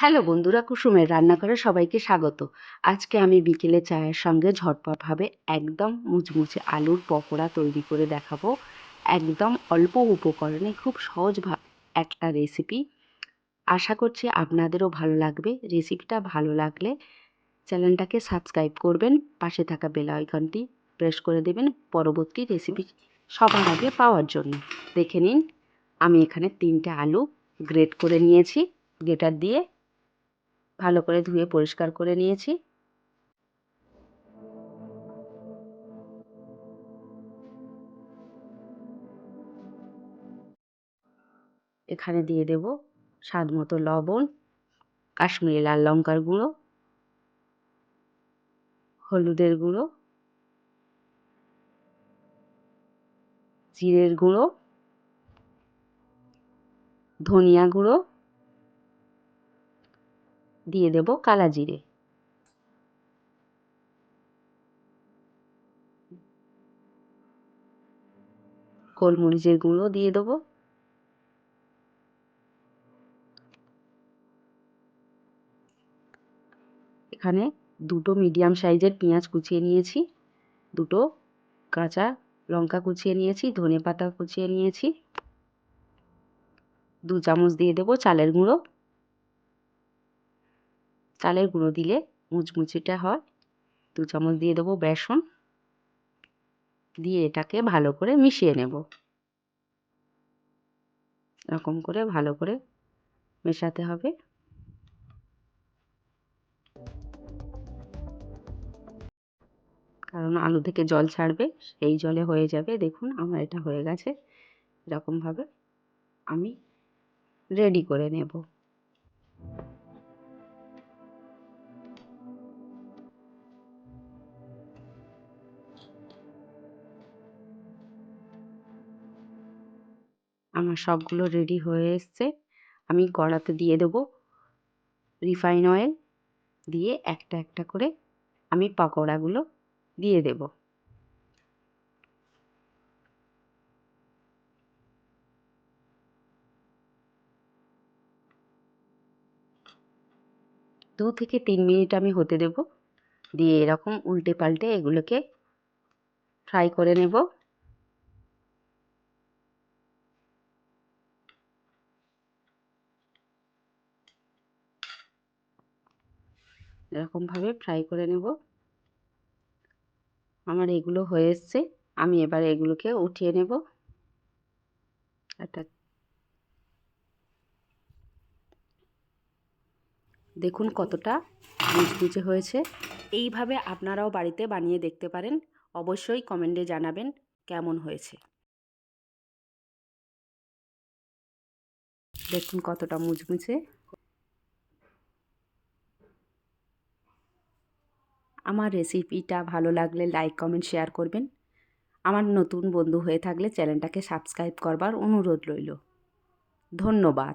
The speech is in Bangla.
হ্যালো বন্ধুরা, কুসুমের রান্নাঘরে সবাইকে স্বাগত। আজকে আমি বিকেলে চায়ের সঙ্গে ঝটপটভাবে একদম মুচমুচে আলুর পকোড়া তৈরি করে দেখাবো। একদম অল্প উপকরণে খুব সহজ একটা রেসিপি আশা করছি আপনাদেরও ভালো লাগবে। রেসিপিটা ভালো লাগলে চ্যানেলটাকে সাবস্ক্রাইব করবেন, পাশে থাকা বেল আইকনটি প্রেস করে দেবেন পরবর্তী রেসিপি সবার আগে পাওয়ার জন্য। দেখে নিন, আমি এখানে তিনটে আলু গ্রেট করে নিয়েছি। গ্রেটার দিয়ে ভালো করে ধুয়ে পরিষ্কার করে নিয়েছি। এখানে দিয়ে দেব স্বাদ মতো লবণ, কাশ্মীরি লাল লঙ্কার গুঁড়ো, হলুদের গুঁড়ো, জিরের গুঁড়ো, ধনিয়া গুঁড়ো দিয়ে দেব কালা জিরে। গোলমরিচের গুঁড়ো দিয়ে দেবো। এখানে দুটো মিডিয়াম সাইজের পেঁয়াজ কুচিয়ে নিয়েছি, দুটো কাঁচা লঙ্কা কুচিয়ে নিয়েছি ধনে পাতা কুচিয়ে নিয়েছি। দু চামচ দিয়ে দেবো চালের গুঁড়ো। চালের গুঁড়ো দিলে মুচমুচিটা হয়। দু চামচ দিয়ে দেবো বেসন। দিয়ে এটাকে ভালো করে মিশিয়ে নেব। এরকম করে ভালো করে মেশাতে হবে। কারণ আলু থেকে জল ছাড়বে, সেই জলে হয়ে যাবে। দেখুন, আমার এটা হয়ে গেছে। এরকমভাবে আমি রেডি করে নেব। আমার সবগুলো রেডি হয়ে এসছে। আমি কড়াতে দিয়ে দেব রিফাইন অয়েল দিয়ে একটা একটা করে আমি পকোড়াগুলো দিয়ে দেব। দু থেকে তিন মিনিট আমি হতে দেব। দিয়ে এরকম উল্টে পাল্টে এগুলোকে ফ্রাই করে নেব। এরকমভাবে ফ্রাই করে নেব। আমার এগুলো হয়ে এসছে, আমি এবার এগুলোকে উঠিয়ে নেব। একটা দেখুন কতটা মুচমুচে হয়েছে। এইভাবে আপনারাও বাড়িতে বানিয়ে দেখতে পারেন। অবশ্যই কমেন্টে জানাবেন কেমন হয়েছে। দেখুন কতটা মুচমুচে। আমার রেসিপিটা ভালো লাগলে লাইক কমেন্ট শেয়ার করবেন। আমার নতুন বন্ধু হয়ে থাকলে চ্যানেলটাকে সাবস্ক্রাইব করবার অনুরোধ রইল। ধন্যবাদ।